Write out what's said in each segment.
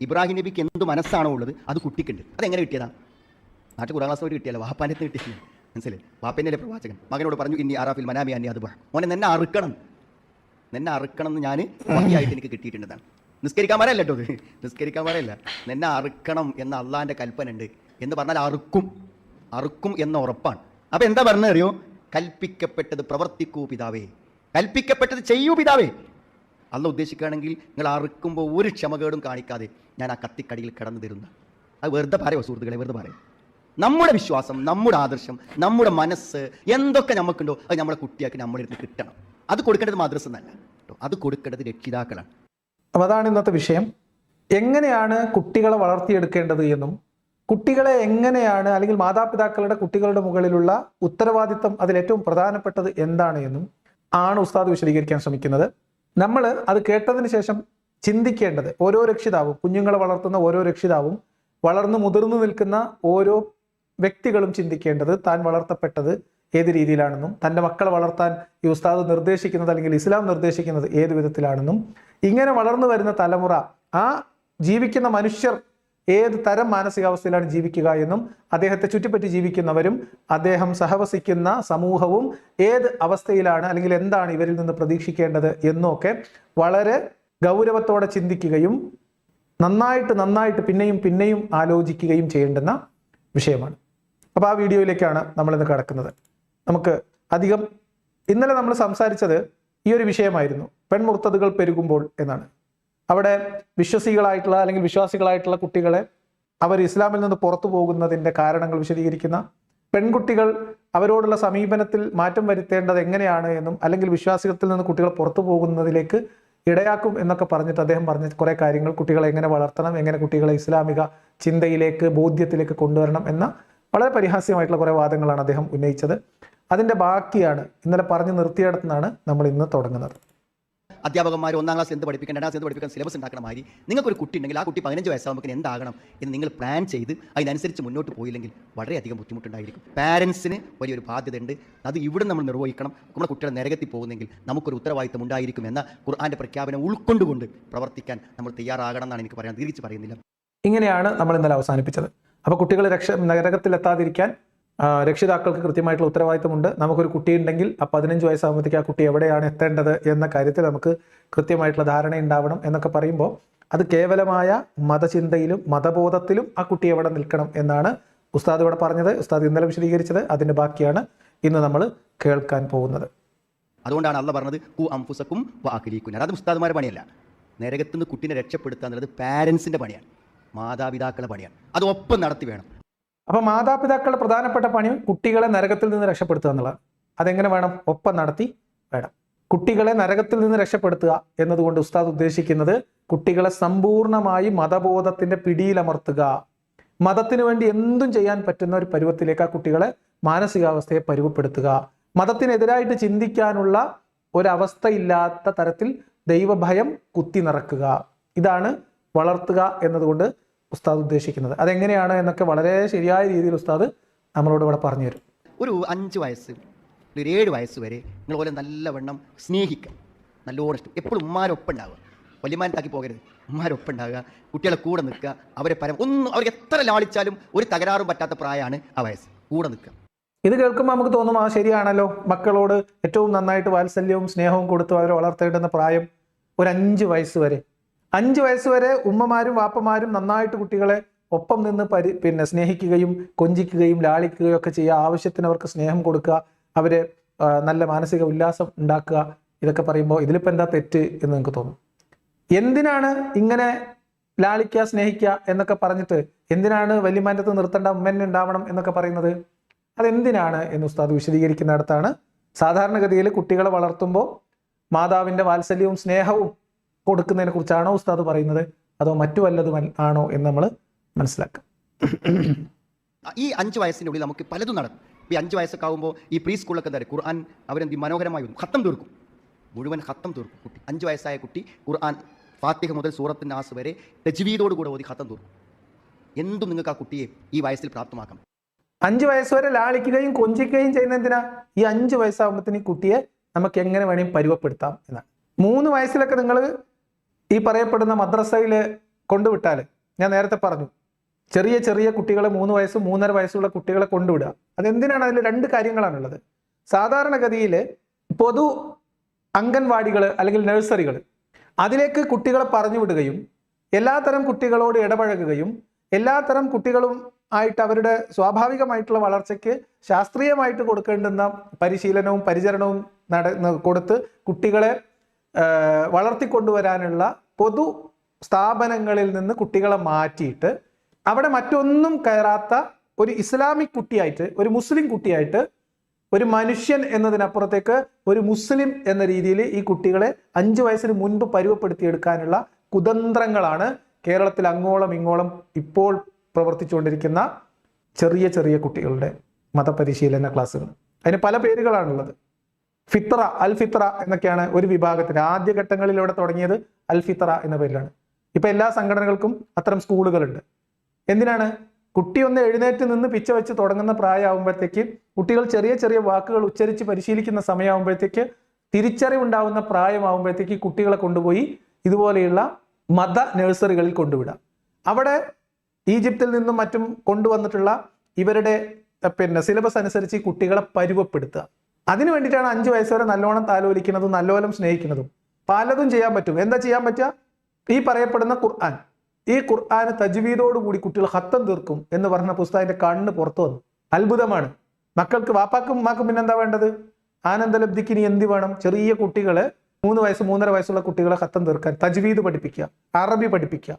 ഇബ്രാഹിം നബിക്ക് എന്ത് മനസ്സാണോ ഉള്ളത് അത് കുട്ടിക്കുണ്ട്. അതെങ്ങനെ കിട്ടിയതാ നാട്ടിൽ കുറാം ക്ലാസ് വരെ കിട്ടിയല്ലോ. വാപ്പാന്റെ അടുത്ത് കിട്ടിയില്ല മനസ്സിലായി? വാപ്പേന്റെ പ്രവാചകൻ? മകനോട് പറഞ്ഞു ഇനി ആറാഫിൽ മനാമി അന്നി അത് മോനെ നിന്നെ അറുക്കണം. നിന്നെ അറുക്കണം എന്ന് ഞാൻ ഭംഗിയായിട്ട് എനിക്ക് കിട്ടിയിട്ടുണ്ടെന്നാണ്. നിസ്കരിക്കാൻ വരല്ല കേട്ടോ നിസ്കരിക്കാൻ പറയല്ല നിന്നെ അറുക്കണം എന്ന അള്ളാന്റെ കൽപ്പന ഉണ്ട് എന്ന് പറഞ്ഞാൽ അറുക്കും. അറുക്കും എന്ന ഉറപ്പാണ്. അപ്പോൾ എന്താ പറഞ്ഞത് അറിയോ? കൽപ്പിക്കപ്പെട്ടത് പ്രവർത്തിക്കൂ പിതാവേ. കൽപ്പിക്കപ്പെട്ടത് ചെയ്യൂ പിതാവേ. അല്ല ഉദ്ദേശിക്കുകയാണെങ്കിൽ നിങ്ങൾ അറുക്കുമ്പോൾ ഒരു ക്ഷമകേടും കാണിക്കാതെ ഞാൻ ആ കത്തിക്കടിയിൽ കിടന്നു തരുന്ന. അത് വെറുതെ പറയോ സുഹൃത്തുക്കളെ വെറുതെ പറയും? നമ്മുടെ വിശ്വാസം നമ്മുടെ ആദർശം നമ്മുടെ മനസ്സ് എന്തൊക്കെ നമുക്കുണ്ടോ അത് നമ്മുടെ കുട്ടിയാക്കി നമ്മുടെ അടുത്ത് കിട്ടണം. അത് കൊടുക്കേണ്ടത് മദ്രസ തന്നെ കേട്ടോ. അത് കൊടുക്കേണ്ടത് രക്ഷിതാക്കളാണ്. അപ്പം അതാണ് ഇന്നത്തെ വിഷയം. എങ്ങനെയാണ് കുട്ടികളെ വളർത്തിയെടുക്കേണ്ടത് എന്നും കുട്ടികളെ എങ്ങനെയാണ് അല്ലെങ്കിൽ മാതാപിതാക്കളുടെ കുട്ടികളുടെ മുകളിലുള്ള ഉത്തരവാദിത്തം അതിൽ ഏറ്റവും പ്രധാനപ്പെട്ടത് എന്താണ് എന്നും ആണ് ഉസ്താദ് വിശദീകരിക്കാൻ ശ്രമിക്കുന്നത്. നമ്മൾ അത് കേട്ടതിന് ശേഷം ചിന്തിക്കേണ്ടത്. ഓരോ രക്ഷിതാവും കുഞ്ഞുങ്ങളെ വളർത്തുന്ന ഓരോ രക്ഷിതാവും വളർന്നു മുതിർന്നു നിൽക്കുന്ന ഓരോ വ്യക്തികളും ചിന്തിക്കേണ്ടത് താൻ വളർത്തപ്പെട്ടത് ഏത് രീതിയിലാണെന്നും തന്റെ മക്കളെ വളർത്താൻ ഈ ഉസ്താദ് നിർദ്ദേശിക്കുന്നത് അല്ലെങ്കിൽ ഇസ്ലാം നിർദ്ദേശിക്കുന്നത് ഏത് വിധത്തിലാണെന്നും ഇങ്ങനെ വളർന്നു വരുന്ന തലമുറ ആ ജീവിക്കുന്ന മനുഷ്യർ ഏത് തരം മാനസികാവസ്ഥയിലാണ് ജീവിക്കുക എന്നും അദ്ദേഹത്തെ ചുറ്റിപ്പറ്റി ജീവിക്കുന്നവരും അദ്ദേഹം സഹവസിക്കുന്ന സമൂഹവും ഏത് അവസ്ഥയിലാണ് അല്ലെങ്കിൽ എന്താണ് ഇവരിൽ നിന്ന് പ്രതീക്ഷിക്കേണ്ടത് എന്നൊക്കെ വളരെ ഗൗരവത്തോടെ ചിന്തിക്കുകയും നന്നായിട്ട് നന്നായിട്ട് പിന്നെയും പിന്നെയും ആലോചിക്കുകയും ചെയ്യേണ്ടുന്ന വിഷയമാണ്. അപ്പോൾ ആ വീഡിയോയിലേക്കാണ് നമ്മൾ ഇന്ന് കിടക്കുന്നത്. നമുക്ക് അധികം ഇന്നലെ നമ്മൾ സംസാരിച്ചത് ഈ ഒരു വിഷയമായിരുന്നു. പെൺമുർത്തതുകൾ പെരുകുമ്പോൾ എന്നാണ്. അവിടെ വിശ്വസികളായിട്ടുള്ള അല്ലെങ്കിൽ വിശ്വാസികളായിട്ടുള്ള കുട്ടികളെ അവർ ഇസ്ലാമിൽ നിന്ന് പുറത്തു പോകുന്നതിന്റെ കാരണങ്ങൾ വിശദീകരിക്കുന്ന പെൺകുട്ടികൾ അവരോടുള്ള സമീപനത്തിൽ മാറ്റം വരുത്തേണ്ടത് എങ്ങനെയാണ് എന്നും അല്ലെങ്കിൽ വിശ്വാസികത്തിൽ നിന്ന് കുട്ടികൾ പുറത്തു പോകുന്നതിലേക്ക് ഇടയാക്കും എന്നൊക്കെ പറഞ്ഞിട്ട് അദ്ദേഹം പറഞ്ഞ കുറേ കാര്യങ്ങൾ കുട്ടികളെ എങ്ങനെ വളർത്തണം എങ്ങനെ കുട്ടികളെ ഇസ്ലാമിക ചിന്തയിലേക്ക് ബോധ്യത്തിലേക്ക് കൊണ്ടുവരണം എന്ന വളരെ പരിഹാസ്യമായിട്ടുള്ള കുറേ വാദങ്ങളാണ് അദ്ദേഹം ഉന്നയിച്ചത്. അതിന്റെ ബാക്കിയാണ് ഇന്നലെ പറഞ്ഞു നിർത്തിയിടത്തുനിന്നാണ് നമ്മൾ ഇന്ന് തുടങ്ങുന്നത്. അധ്യാപകന്മാർ ഒന്നാം ക്ലാസ് എന്ത് പഠിപ്പിക്കണം രണ്ടാം ക്ലാസ് എന്ത് പഠിപ്പിക്കാൻ സിലബസ് ഉണ്ടാക്കണ മാതിരി നിങ്ങൾക്കൊരു കുട്ടി ഉണ്ടെങ്കിൽ ആ കുട്ടി പതിനഞ്ച് വയസ്സാകുമ്പോൾ എന്താകണം എന്ന് നിങ്ങൾ പ്ലാൻ ചെയ്ത് അതിനനുസരിച്ച് മുന്നോട്ട് പോയില്ലെങ്കിൽ വളരെയധികം ബുദ്ധിമുട്ടുണ്ടായിരിക്കും. പാരൻസിന് വലിയൊരു ബാധ്യത ഉണ്ട് അത് ഇവിടെ നമ്മൾ നിർവഹിക്കണം. നമ്മുടെ കുട്ടികളെ നരകത്തിൽ പോകുന്നെങ്കിൽ നമുക്കൊരു ഉത്തരവാദിത്തം ഉണ്ടായിരിക്കും എന്ന ഖുർആന്റെ പ്രഖ്യാപനം ഉൾക്കൊണ്ടുകൊണ്ട് പ്രവർത്തിക്കാൻ നമ്മൾ തയ്യാറാകണം എന്നാണ് എനിക്ക് പറയാൻ തിരിച്ച് പറയുന്നില്ല. ഇങ്ങനെയാണ് നമ്മൾ ഇന്നലെ അവസാനിപ്പിച്ചത്. അപ്പോൾ കുട്ടികളെ രക്ഷ നരകത്തിലെത്താതിരിക്കാൻ രക്ഷിതാക്കൾക്ക് കൃത്യമായിട്ടുള്ള ഉത്തരവാദിത്തമുണ്ട്. നമുക്കൊരു കുട്ടിയുണ്ടെങ്കിൽ ആ പതിനഞ്ച് വയസ്സാകുമ്പോഴത്തേക്ക് ആ കുട്ടി എവിടെയാണ് എത്തേണ്ടത് എന്ന കാര്യത്തിൽ നമുക്ക് കൃത്യമായിട്ടുള്ള ധാരണ ഉണ്ടാവണം എന്നൊക്കെ പറയുമ്പോൾ അത് കേവലമായ മതചിന്തയിലും മതബോധത്തിലും ആ കുട്ടി എവിടെ നിൽക്കണം എന്നാണ് ഉസ്താദ് ഇവിടെ പറഞ്ഞത്. ഉസ്താദ് ഇന്നലെ വിശദീകരിച്ചത്. അതിന്റെ ബാക്കിയാണ് ഇന്ന് നമ്മൾ കേൾക്കാൻ പോകുന്നത്. അതുകൊണ്ടാണ് അള്ള പറഞ്ഞത് കു അംഫുസക്കും വാക്കിലിക്കുന്ന അത് ഉസ്താദുമാരുടെ പണിയല്ല. നരകത്തുനിന്ന് കുട്ടീനെ രക്ഷപ്പെടുത്തുക എന്നുള്ളത് പാരൻസിന്റെ പണിയാണ്. മാതാപിതാക്കളുടെ പണിയാണ്. അത് ഒപ്പം നടത്തി വേണം. അപ്പൊ മാതാപിതാക്കളുടെ പ്രധാനപ്പെട്ട പണി കുട്ടികളെ നരകത്തിൽ നിന്ന് രക്ഷപ്പെടുത്തുക എന്നുള്ളതാണ്. അതെങ്ങനെ വേണം? ഒപ്പം നടത്തി വേണം. കുട്ടികളെ നരകത്തിൽ നിന്ന് രക്ഷപ്പെടുത്തുക എന്നതുകൊണ്ട് ഉസ്താദ് ഉദ്ദേശിക്കുന്നത് കുട്ടികളെ സമ്പൂർണമായി മതബോധത്തിന്റെ പിടിയിലമർത്തുക മതത്തിന് വേണ്ടി എന്തും ചെയ്യാൻ പറ്റുന്ന ഒരു പരുവത്തിലേക്ക് ആ കുട്ടികളെ മാനസികാവസ്ഥയെ പരുവപ്പെടുത്തുക. മതത്തിനെതിരായിട്ട് ചിന്തിക്കാനുള്ള ഒരവസ്ഥയില്ലാത്ത തരത്തിൽ ദൈവഭയം കുത്തി നിറക്കുക. ഇതാണ് വളർത്തുക എന്നതുകൊണ്ട് ഉസ്താദ് ഉദ്ദേശിക്കുന്നത്. അതെങ്ങനെയാണ് എന്നൊക്കെ വളരെ ശരിയായ രീതിയിൽ ഉസ്താദ് നമ്മളോട് ഇവിടെ പറഞ്ഞു തരും. ഒരു അഞ്ച് വയസ്സ് ഒരു ഏഴ് വയസ്സ് വരെ നിങ്ങൾ പോലെ നല്ലവണ്ണം സ്നേഹിക്കുക. നല്ലോണം ഇഷ്ടം. എപ്പോഴും ഉമ്മാരൊപ്പം ഉണ്ടാവുക. വല്യമാനത്താക്കി പോകരുത്. ഉമ്മാരൊപ്പം ഉണ്ടാവുക. കുട്ടികളെ കൂടെ നിൽക്കുക. അവരെ പരം ഒന്നും അവർക്ക് എത്ര ലാളിച്ചാലും ഒരു തകരാറും പറ്റാത്ത പ്രായമാണ് ആ വയസ്സ്. കൂടെ നിൽക്കുക. ഇത് കേൾക്കുമ്പോൾ നമുക്ക് തോന്നും ആ ശരിയാണല്ലോ. മക്കളോട് ഏറ്റവും നന്നായിട്ട് വാത്സല്യവും സ്നേഹവും കൊടുത്തു അവരെ വളർത്തേണ്ടുന്ന പ്രായം ഒരു അഞ്ച് വയസ്സ് വരെ. അഞ്ച് വയസ്സ് വരെ ഉമ്മമാരും വാപ്പമാരും നന്നായിട്ട് കുട്ടികളെ ഒപ്പം നിന്ന് പരി പിന്നെ സ്നേഹിക്കുകയും കൊഞ്ചിക്കുകയും ലാളിക്കുകയും ഒക്കെ ചെയ്യുക. ആവശ്യത്തിന് അവർക്ക് സ്നേഹം കൊടുക്കുക. അവരെ നല്ല മാനസിക ഉല്ലാസം ഉണ്ടാക്കുക. ഇതൊക്കെ പറയുമ്പോൾ ഇതിലിപ്പോൾ എന്താ തെറ്റ് എന്ന് നിങ്ങൾക്ക് തോന്നും? എന്തിനാണ് ഇങ്ങനെ ലാളിക്കുക സ്നേഹിക്കുക എന്നൊക്കെ പറഞ്ഞിട്ട് എന്തിനാണ് വലിയമാറ്റത്ത് നിർത്തേണ്ട ഉമ്മന്നെ ഉണ്ടാവണം എന്നൊക്കെ പറയുന്നത്? അതെന്തിനാണ് എന്ന് ഉസ്താദ് വിശദീകരിക്കുന്നിടത്താണ്. സാധാരണഗതിയിൽ കുട്ടികളെ വളർത്തുമ്പോൾ മാതാവിന്റെ വാത്സല്യവും സ്നേഹവും കൊടുക്കുന്നതിനെ കുറിച്ചാണോ ഉസ്താദ് പറയുന്നത്? അതോ മറ്റു വല്ലതും ആണോ എന്ന് നമ്മൾ മനസ്സിലാക്കാം. ഈ അഞ്ച് വയസ്സിന്റെ ഉള്ളിൽ നമുക്ക് പലതും നടക്കും. ഈ അഞ്ച് വയസ്സൊക്കെ ആകുമ്പോൾ ഈ പ്രീ സ്കൂളൊക്കെ എന്താ ഖുർആൻ അവരെന്ത് മനോഹരമായി വന്നു ഖത്തം തീർക്കും. മുഴുവൻ ഖത്തം തീർക്കും കുട്ടി. അഞ്ച് വയസ്സായ കുട്ടി ഖുർആൻ ഫാത്തിഹ മുതൽ സൂറത്തിന്റെ ആസ് വരെ തജ്വീദോട് കൂടെ ഓതി ഖത്തം തീർക്കും. എന്തും നിങ്ങൾക്ക് ആ കുട്ടിയെ ഈ വയസ്സിൽ പ്രാപ്തമാക്കാം. അഞ്ച് വയസ്സ് വരെ ലാളിക്കുകയും കൊഞ്ചിക്കുകയും ചെയ്യുന്ന എന്തിനാ? ഈ അഞ്ച് വയസ്സാകുമ്പോഴത്തേന് ഈ കുട്ടിയെ നമുക്ക് എങ്ങനെ വേണമെങ്കിൽ പരുവപ്പെടുത്താം എന്നാണ്. മൂന്ന് വയസ്സിലൊക്കെ നിങ്ങൾ ഈ പറയപ്പെടുന്ന മദ്രസയിൽ കൊണ്ടുവിട്ടാൽ ഞാൻ നേരത്തെ പറഞ്ഞു ചെറിയ ചെറിയ കുട്ടികളെ മൂന്ന് വയസ്സ് മൂന്നര വയസ്സുള്ള കുട്ടികളെ കൊണ്ടുവിടുക. അതെന്തിനാണ് അതിൽ രണ്ട് കാര്യങ്ങളാണുള്ളത്? സാധാരണഗതിയിൽ പൊതു അംഗൻവാടികൾ അല്ലെങ്കിൽ നഴ്സറികൾ അതിലേക്ക് കുട്ടികളെ പറഞ്ഞു വിടുകയും എല്ലാത്തരം കുട്ടികളോട് ഇടപഴകുകയും എല്ലാത്തരം കുട്ടികളും ആയിട്ട് അവരുടെ സ്വാഭാവികമായിട്ടുള്ള വളർച്ചയ്ക്ക് ശാസ്ത്രീയമായിട്ട് കൊടുക്കേണ്ടുന്ന പരിശീലനവും പരിചരണവും നട കൊടുത്ത് കുട്ടികളെ വളർത്തിക്കൊണ്ടുവരാനുള്ള പൊതു സ്ഥാപനങ്ങളിൽ നിന്ന് കുട്ടികളെ മാറ്റിയിട്ട് അവിടെ മറ്റൊന്നും കയറാത്ത ഒരു ഇസ്ലാമിക് കുട്ടിയായിട്ട് ഒരു മുസ്ലിം കുട്ടിയായിട്ട് ഒരു മനുഷ്യൻ എന്നതിനപ്പുറത്തേക്ക് ഒരു മുസ്ലിം എന്ന രീതിയിൽ ഈ കുട്ടികളെ അഞ്ചു വയസ്സിന് മുൻപ് പരുവപ്പെടുത്തിയെടുക്കാനുള്ള കുതന്ത്രങ്ങളാണ് കേരളത്തിൽ അങ്ങോളം ഇങ്ങോളം ഇപ്പോൾ പ്രവർത്തിച്ചുകൊണ്ടിരിക്കുന്ന ചെറിയ ചെറിയ കുട്ടികളുടെ മതപരിശീലന ക്ലാസ്സുകൾ. അതിന് പല പേരുകളാണുള്ളത്. ഫിത്ര അൽ ഫിത്ര എന്നൊക്കെയാണ് ഒരു വിഭാഗത്തിന് ആദ്യഘട്ടങ്ങളിൽ ഇവിടെ തുടങ്ങിയത് അൽ ഫിത്ര എന്ന പേരിലാണ്. ഇപ്പൊ എല്ലാ സംഘടനകൾക്കും അത്തരം സ്കൂളുകളുണ്ട്. എന്തിനാണ്? കുട്ടി ഒന്ന് എഴുന്നേറ്റ് നിന്ന് പിച്ച വെച്ച് തുടങ്ങുന്ന പ്രായമാകുമ്പോഴത്തേക്ക് കുട്ടികൾ ചെറിയ ചെറിയ വാക്കുകൾ ഉച്ചരിച്ച് പരിശീലിക്കുന്ന സമയമാകുമ്പോഴത്തേക്ക് തിരിച്ചറിവുണ്ടാവുന്ന പ്രായമാകുമ്പോഴത്തേക്ക് കുട്ടികളെ കൊണ്ടുപോയി ഇതുപോലെയുള്ള മത നഴ്സറികളിൽ കൊണ്ടുവിടാം. അവിടെ ഈജിപ്തിൽ നിന്നും മറ്റും കൊണ്ടുവന്നിട്ടുള്ള ഇവരുടെ പിന്നെ സിലബസ് അനുസരിച്ച് കുട്ടികളെ പരുവപ്പെടുത്തുക. അതിനു വേണ്ടിയിട്ടാണ് അഞ്ചു വയസ്സുവരെ നല്ലോണം താലോലിക്കുന്നതും നല്ലോണം സ്നേഹിക്കുന്നതും. പലതും ചെയ്യാൻ പറ്റും. എന്താ ചെയ്യാൻ പറ്റുക? ഈ പറയപ്പെടുന്ന ഖുർആൻ. ഈ ഖുർആൻ തജ്വീദോടുകൂടി കുട്ടികൾ ഹത്തം തീർക്കും എന്ന് പറഞ്ഞ പുസ്തകത്തിന്റെ കണ്ണ് പുറത്തു വന്നു. അത്ഭുതമാണ്. മക്കൾക്ക് വാപ്പാക്കും ഉമ്മാക്കും പിന്നെന്താ വേണ്ടത്? ആനന്ദലബ്ധിക്ക് ഇനി എന്ത് വേണം? ചെറിയ കുട്ടികളെ മൂന്ന് വയസ്സ് മൂന്നര വയസ്സുള്ള കുട്ടികളെ ഹത്തം തീർക്കാൻ തജ്വീദ് പഠിപ്പിക്കുക അറബി പഠിപ്പിക്കുക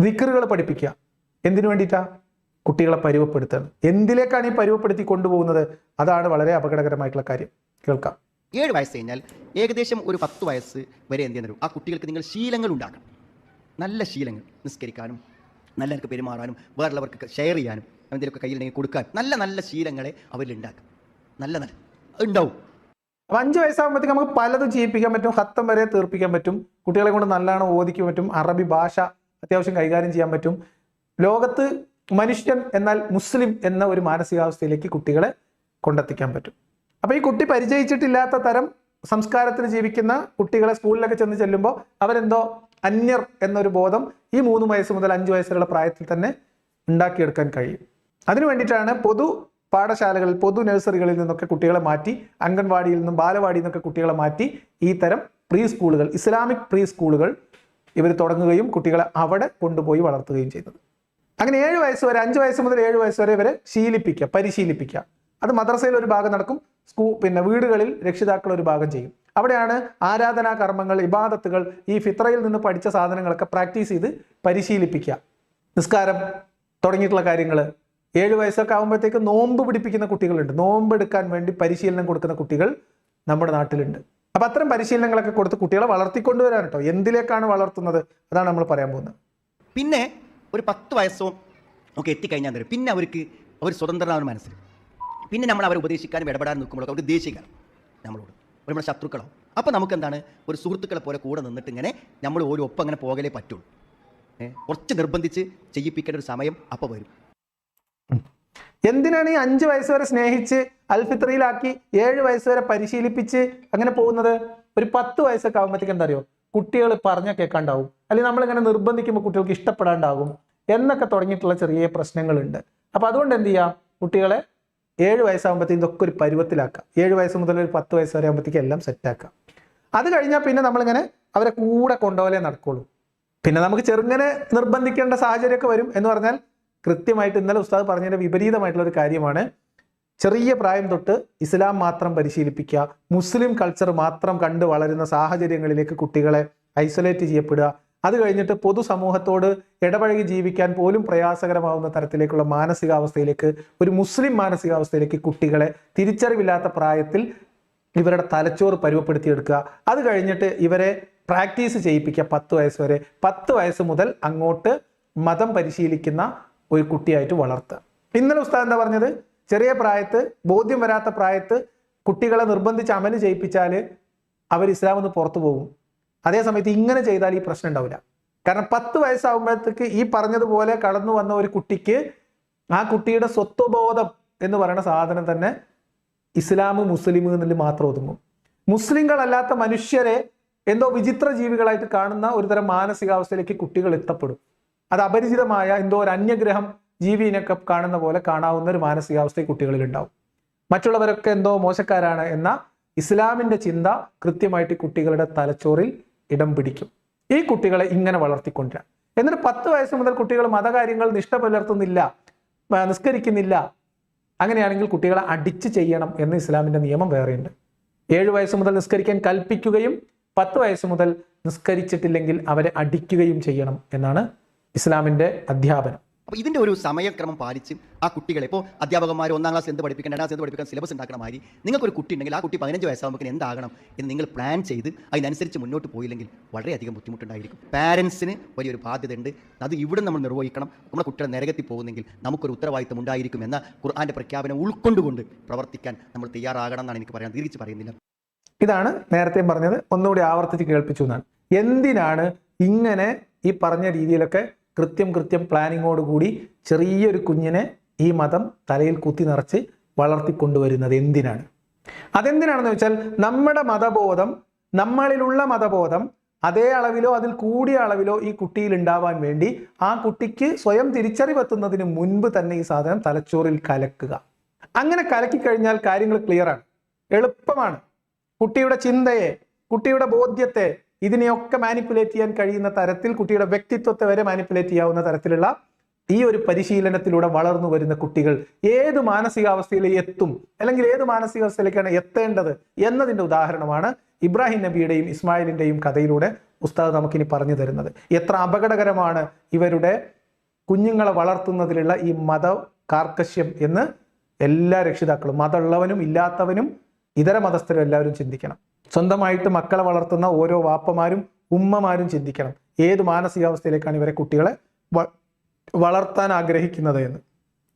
ദിക്കറുകൾ പഠിപ്പിക്കുക. എന്തിനു വേണ്ടിയിട്ടാ? കുട്ടികളെ പരുവപ്പെടുത്തണം എന്തിലേക്കാണ് ഈ പരുവപ്പെടുത്തി കൊണ്ടുപോകുന്നത്? അതാണ് വളരെ അപകടകരമായിട്ടുള്ള കാര്യം. കേൾക്കാം. ഏഴ് വയസ്സ് കഴിഞ്ഞാൽ ഏകദേശം ഒരു പത്ത് വയസ്സ് വരെ എന്ത് ചെയ്യുന്നു ആ കുട്ടികൾക്ക് നിങ്ങൾ ശീലങ്ങൾ ഉണ്ടാക്കണം. നല്ല ശീലങ്ങൾ നിസ്കരിക്കാനും നല്ലവർക്ക് പെരുമാറാനും വേറുള്ളവർക്ക് ഷെയർ ചെയ്യാനും എന്തെങ്കിലുമൊക്കെ കയ്യിലുണ്ടെങ്കിൽ കൊടുക്കാൻ നല്ല നല്ല ശീലങ്ങളെ അവരിൽ ഉണ്ടാക്കും. നല്ല നല്ല ഉണ്ടാവും. അപ്പം അഞ്ച് വയസ്സാകുമ്പോഴത്തേക്ക് നമുക്ക് പലതും ചെയ്യിപ്പിക്കാൻ പറ്റും ഹത്തം വരെ തീർപ്പിക്കാൻ പറ്റും കുട്ടികളെ കൊണ്ട് നല്ലോണം ഓദിക്കാൻ പറ്റും അറബി ഭാഷ അത്യാവശ്യം കൈകാര്യം ചെയ്യാൻ പറ്റും. ലോകത്ത് മനുഷ്യൻ എന്നാൽ മുസ്ലിം എന്ന ഒരു മാനസികാവസ്ഥയിലേക്ക് കുട്ടികളെ കൊണ്ടെത്തിക്കാൻ പറ്റും. അപ്പൊ ഈ കുട്ടി പരിചയിച്ചിട്ടില്ലാത്ത തരം സംസ്കാരത്തിന് ജീവിക്കുന്ന കുട്ടികളെ സ്കൂളിലൊക്കെ ചെന്ന് ചെല്ലുമ്പോൾ അവരെന്തോ അന്യർ എന്നൊരു ബോധം ഈ മൂന്ന് വയസ്സ് മുതൽ അഞ്ച് വയസ്സുള്ള പ്രായത്തിൽ തന്നെ ഉണ്ടാക്കിയെടുക്കാൻ കഴിയും. അതിനു വേണ്ടിയിട്ടാണ് പൊതു പാഠശാലകളിൽ പൊതു നഴ്സറികളിൽ നിന്നൊക്കെ കുട്ടികളെ മാറ്റി അംഗൻവാടിയിൽ നിന്നും ബാലവാടിയിൽ നിന്നൊക്കെ കുട്ടികളെ മാറ്റി ഈ തരം പ്രീ സ്കൂളുകൾ ഇസ്ലാമിക് പ്രീ സ്കൂളുകൾ ഇവർ തുടങ്ങുകയും കുട്ടികളെ അവിടെ കൊണ്ടുപോയി വളർത്തുകയും ചെയ്യുന്നത് അങ്ങനെ ഏഴ് വയസ്സ് വരെ അഞ്ച് വയസ്സ് മുതൽ ഏഴ് വയസ്സ് വരെ ഇവരെ ശീലിപ്പിക്കുക പരിശീലിപ്പിക്കുക. അത് മദ്രസയിൽ ഒരു ഭാഗം നടക്കും സ്കൂ പിന്നെ വീടുകളിൽ രക്ഷിതാക്കൾ ഒരു ഭാഗം ചെയ്യും. അവിടെയാണ് ആരാധനാ കർമ്മങ്ങൾ ഇബാദത്തുകൾ ഈ ഫിത്രയിൽ നിന്ന് പഠിച്ച സാധനങ്ങളൊക്കെ പ്രാക്ടീസ് ചെയ്ത് പരിശീലിപ്പിക്കുക. നിസ്കാരം തുടങ്ങിയിട്ടുള്ള കാര്യങ്ങൾ ഏഴ് വയസ്സൊക്കെ ആകുമ്പോഴത്തേക്ക് നോമ്പ് പിടിപ്പിക്കുന്ന കുട്ടികളുണ്ട്. നോമ്പ് എടുക്കാൻ വേണ്ടി പരിശീലനം കൊടുക്കുന്ന കുട്ടികൾ നമ്മുടെ നാട്ടിലുണ്ട്. അപ്പൊ അത്തരം പരിശീലനങ്ങളൊക്കെ കൊടുത്ത് കുട്ടികളെ വളർത്തിക്കൊണ്ടുവരാൻ കേട്ടോ. എന്തിലേക്കാണ് വളർത്തുന്നത്? അതാണ് നമ്മൾ പറയാൻ പോകുന്നത്. പിന്നെ ഒരു പത്ത് വയസ്സോ ഒക്കെ എത്തിക്കഴിഞ്ഞാൽ തരും പിന്നെ അവർക്ക് അവർ സ്വതന്ത്രനാണ് മനസ്സിൽ. പിന്നെ നമ്മൾ അവരെ ഉപദേശിക്കാനും ഇടപെടാനും നിൽക്കുമ്പോഴൊക്കെ അവർ ദേഷ്യക്കാരും നമ്മളോട്. ഒരു നമ്മുടെ ശത്രുക്കളോ. അപ്പോൾ നമുക്കെന്താണ്? ഒരു സുഹൃത്തുക്കളെ പോലെ കൂടെ നിന്നിട്ട് ഇങ്ങനെ നമ്മൾ ഓരോ ഒപ്പം അങ്ങനെ പോകലേ പറ്റുള്ളൂ. കുറച്ച് നിർബന്ധിച്ച് ചെയ്യിപ്പിക്കേണ്ട ഒരു സമയം അപ്പോൾ വരും. എന്തിനാണ് ഈ അഞ്ച് വയസ്സ് വരെ സ്നേഹിച്ച് അൽഫിത്രയിലാക്കി ഏഴ് വയസ്സ് വരെ പരിശീലിപ്പിച്ച് അങ്ങനെ പോകുന്നത്? ഒരു പത്ത് വയസ്സൊക്കെ ആകുമ്പോഴത്തേക്ക് എന്താ അറിയോ? കുട്ടികൾ പറഞ്ഞ കേൾക്കാണ്ടാവും. അല്ലെങ്കിൽ നമ്മളിങ്ങനെ നിർബന്ധിക്കുമ്പോൾ കുട്ടികൾക്ക് ഇഷ്ടപ്പെടാണ്ടാകും. എന്നൊക്കെ തുടങ്ങിയിട്ടുള്ള ചെറിയ പ്രശ്നങ്ങളുണ്ട്. അപ്പോൾ അതുകൊണ്ട് എന്ത് ചെയ്യാം? കുട്ടികളെ ഏഴ് വയസ്സാകുമ്പോഴത്തേക്കും ഇതൊക്കെ ഒരു പരുവത്തിലാക്കാം. ഏഴ് വയസ്സ് മുതൽ ഒരു പത്ത് വയസ്സ് വരെ ആകുമ്പോഴത്തേക്കും എല്ലാം സെറ്റാക്കാം. അത് കഴിഞ്ഞാൽ പിന്നെ നമ്മളിങ്ങനെ അവരെ കൂടെ കൊണ്ടുപോലെ നടക്കുള്ളൂ. പിന്നെ നമുക്ക് ചെറുങ്ങനെ നിർബന്ധിക്കേണ്ട സാഹചര്യമൊക്കെ വരും എന്ന് പറഞ്ഞാൽ കൃത്യമായിട്ട് ഇന്നലെ ഉസ്താദ് പറഞ്ഞതിന്റെ വിപരീതമായിട്ടുള്ള ഒരു കാര്യമാണ്. ചെറിയ പ്രായം തൊട്ട് ഇസ്ലാം മാത്രം പരിശീലിപ്പിക്കുക മുസ്ലിം കൾച്ചർ മാത്രം കണ്ട് വളരുന്ന സാഹചര്യങ്ങളിലേക്ക് കുട്ടികളെ ഐസൊലേറ്റ് ചെയ്യപ്പെടുക അത് കഴിഞ്ഞിട്ട് പൊതുസമൂഹത്തോട് ഇടപഴകി ജീവിക്കാൻ പോലും പ്രയാസകരമാവുന്ന തരത്തിലേക്കുള്ള മാനസികാവസ്ഥയിലേക്ക് ഒരു മുസ്ലിം മാനസികാവസ്ഥയിലേക്ക് കുട്ടികളെ തിരിച്ചറിവില്ലാത്ത പ്രായത്തിൽ ഇവരുടെ തലച്ചോറ് പരുവപ്പെടുത്തിയെടുക്കുക. അത് കഴിഞ്ഞിട്ട് ഇവരെ പ്രാക്ടീസ് ചെയ്യിപ്പിക്കുക പത്ത് വയസ്സ് വരെ. പത്ത് വയസ്സ് മുതൽ അങ്ങോട്ട് മതം പരിശീലിക്കുന്ന ഒരു കുട്ടിയായിട്ട് വളർത്തുക. ഇന്നലെ ഉസ്താദ് എന്താ പറഞ്ഞത്? ചെറിയ പ്രായത്ത് ബോധ്യം വരാത്ത പ്രായത്ത് കുട്ടികളെ നിർബന്ധിച്ച് അമൽ ചെയ്യിപ്പിച്ചാൽ അവർ ഇസ്ലാമിൽ നിന്ന് പുറത്തു പോകും. അതേ സമയത്ത് ഇങ്ങനെ ചെയ്താൽ ഈ പ്രശ്നം ഉണ്ടാവില്ല. കാരണം പത്ത് വയസ്സാകുമ്പോഴത്തേക്ക് ഈ പറഞ്ഞതുപോലെ കടന്നു വന്ന ഒരു കുട്ടിക്ക് ആ കുട്ടിയുടെ സ്വത്വബോധം എന്ന് പറയുന്ന സാധനം തന്നെ ഇസ്ലാം മുസ്ലിം എന്നതിൽ മാത്രം ഒതുങ്ങും. മുസ്ലിങ്ങളല്ലാത്ത മനുഷ്യരെ എന്തോ വിചിത്ര ജീവികളായിട്ട് കാണുന്ന ഒരു തരം മാനസികാവസ്ഥയിലേക്ക് കുട്ടികൾ എത്തപ്പെടും. അത് അപരിചിതമായ എന്തോ ഒരു അന്യഗ്രഹം ജീവിനൊക്കെ കാണുന്ന പോലെ കാണാവുന്ന ഒരു മാനസികാവസ്ഥ കുട്ടികളിൽ ഉണ്ടാവും. മറ്റുള്ളവരൊക്കെ എന്തോ മോശക്കാരാണ് എന്ന ഇസ്ലാമിന്റെ ചിന്ത കൃത്യമായിട്ട് കുട്ടികളുടെ തലച്ചോറിൽ ഇടം പിടിക്കും. ഈ കുട്ടികളെ ഇങ്ങനെ വളർത്തിക്കൊണ്ടുവരാം എന്നിട്ട് പത്ത് വയസ്സ് മുതൽ കുട്ടികൾ മതകാര്യങ്ങൾ നിഷ്ഠ പുലർത്തുന്നില്ല നിസ്കരിക്കുന്നില്ല. അങ്ങനെയാണെങ്കിൽ കുട്ടികളെ അടിച്ച് ചെയ്യണം എന്ന് ഇസ്ലാമിന്റെ നിയമം വേറെയുണ്ട്. ഏഴു വയസ്സ് മുതൽ നിസ്കരിക്കാൻ കൽപ്പിക്കുകയും പത്ത് വയസ്സ് മുതൽ നിസ്കരിച്ചിട്ടില്ലെങ്കിൽ അവരെ അടിക്കുകയും ചെയ്യണം എന്നാണ് ഇസ്ലാമിന്റെ അധ്യാപനം. അപ്പോൾ ഇതിന്റെ ഒരു സമയക്രമം പാലിച്ച് ആ കുട്ടികളെ ഇപ്പോൾ അധ്യാപകന്മാർ ഒന്നാം ക്ലാസ് എന്ത് പഠിപ്പിക്കണം രണ്ടാം ക്ലാസ് എന്ത് പഠിപ്പിക്കാൻ സിലബസ് ഉണ്ടാക്കണ മാതിരി നിങ്ങൾക്കൊരു കുട്ടി ഉണ്ടെങ്കിൽ ആ കുട്ടി പതിനഞ്ച് വയസ്സാകുമ്പോൾ എന്താകണം എന്ന് നിങ്ങൾ പ്ലാൻ ചെയ്ത് അതിനനുസരിച്ച് മുന്നോട്ട് പോയില്ലെങ്കിൽ വളരെയധികം ബുദ്ധിമുട്ടുണ്ടായിരിക്കും. പാരൻസിന് വലിയൊരു ബാധ്യത ഉണ്ട് അത് ഇവിടെ നമ്മൾ നിർവഹിക്കണം. നമ്മുടെ കുട്ടികളെ നരകത്തിൽ പോകുന്നെങ്കിൽ നമുക്കൊരു ഉത്തരവാദിത്തം ഉണ്ടായിരിക്കും എന്ന ഖുർആാന്റെ പ്രഖ്യാപനം ഉൾക്കൊണ്ടുകൊണ്ട് പ്രവർത്തിക്കാൻ നമ്മൾ തയ്യാറാകണം എന്നാണ് എനിക്ക് പറയാൻ തിരിച്ച് പറയുന്നില്ല. ഇതാണ് നേരത്തെ പറഞ്ഞത് ഒന്നുകൂടി ആവർത്തിച്ച് കേൾപ്പിച്ചു എന്നാണ്. എന്തിനാണ് ഇങ്ങനെ ഈ പറഞ്ഞ രീതിയിലൊക്കെ കൃത്യം കൃത്യം പ്ലാനിങ്ങോടുകൂടി ചെറിയൊരു കുഞ്ഞിനെ ഈ മതം തലയിൽ കുത്തി നിറച്ച് വളർത്തിക്കൊണ്ടുവരുന്നത് എന്തിനാണ്? അതെന്തിനാണെന്ന് വെച്ചാൽ നമ്മുടെ മതബോധം നമ്മളിലുള്ള മതബോധം അതേ അളവിലോ അതിൽ കൂടിയ അളവിലോ ഈ കുട്ടിയിൽ ഉണ്ടാവാൻ വേണ്ടി ആ കുട്ടിക്ക് സ്വയം തിരിച്ചറിവെത്തുന്നതിന് മുൻപ് തന്നെ ഈ സാധനം തലച്ചോറിൽ കലക്കുക. അങ്ങനെ കലക്കി കഴിഞ്ഞാൽ കാര്യങ്ങൾ ക്ലിയറാണ് എളുപ്പമാണ്. കുട്ടിയുടെ ചിന്തയെ കുട്ടിയുടെ ബോധ്യത്തെ ഇതിനെയൊക്കെ മാനിപ്പുലേറ്റ് ചെയ്യാൻ കഴിയുന്ന തരത്തിൽ കുട്ടിയുടെ വ്യക്തിത്വത്തെ വരെ മാനിപ്പുലേറ്റ് ചെയ്യാവുന്ന തരത്തിലുള്ള ഈ ഒരു പരിശീലനത്തിലൂടെ വളർന്നു വരുന്ന കുട്ടികൾ ഏത് മാനസികാവസ്ഥയിൽ എത്തും അല്ലെങ്കിൽ ഏത് മാനസികാവസ്ഥയിലേക്കാണ് എത്തേണ്ടത് എന്നതിന്റെ ഉദാഹരണമാണ് ഇബ്രാഹിം നബിയുടെയും ഇസ്മായിലിന്റെയും കഥയിലൂടെ ഉസ്താദ് നമുക്കിനി പറഞ്ഞു തരുന്നത്. എത്ര അപകടകരമാണ് ഇവരുടെ കുഞ്ഞുങ്ങളെ വളർത്തുന്നതിലുള്ള ഈ മത കാർക്കശ്യം എന്ന് എല്ലാ രക്ഷിതാക്കളും മതമുള്ളവനും ഇല്ലാത്തവനും ഇതര മതസ്ഥരും എല്ലാവരും ചിന്തിക്കണം. സ്വന്തമായിട്ട് മക്കളെ വളർത്തുന്ന ഓരോ വാപ്പമാരും ഉമ്മമാരും ചിന്തിക്കണം. ഏത് മാനസികാവസ്ഥയിലേക്കാണ് ഇവരെ കുട്ടികളെ വളർത്താൻ ആഗ്രഹിക്കുന്നത് എന്ന്.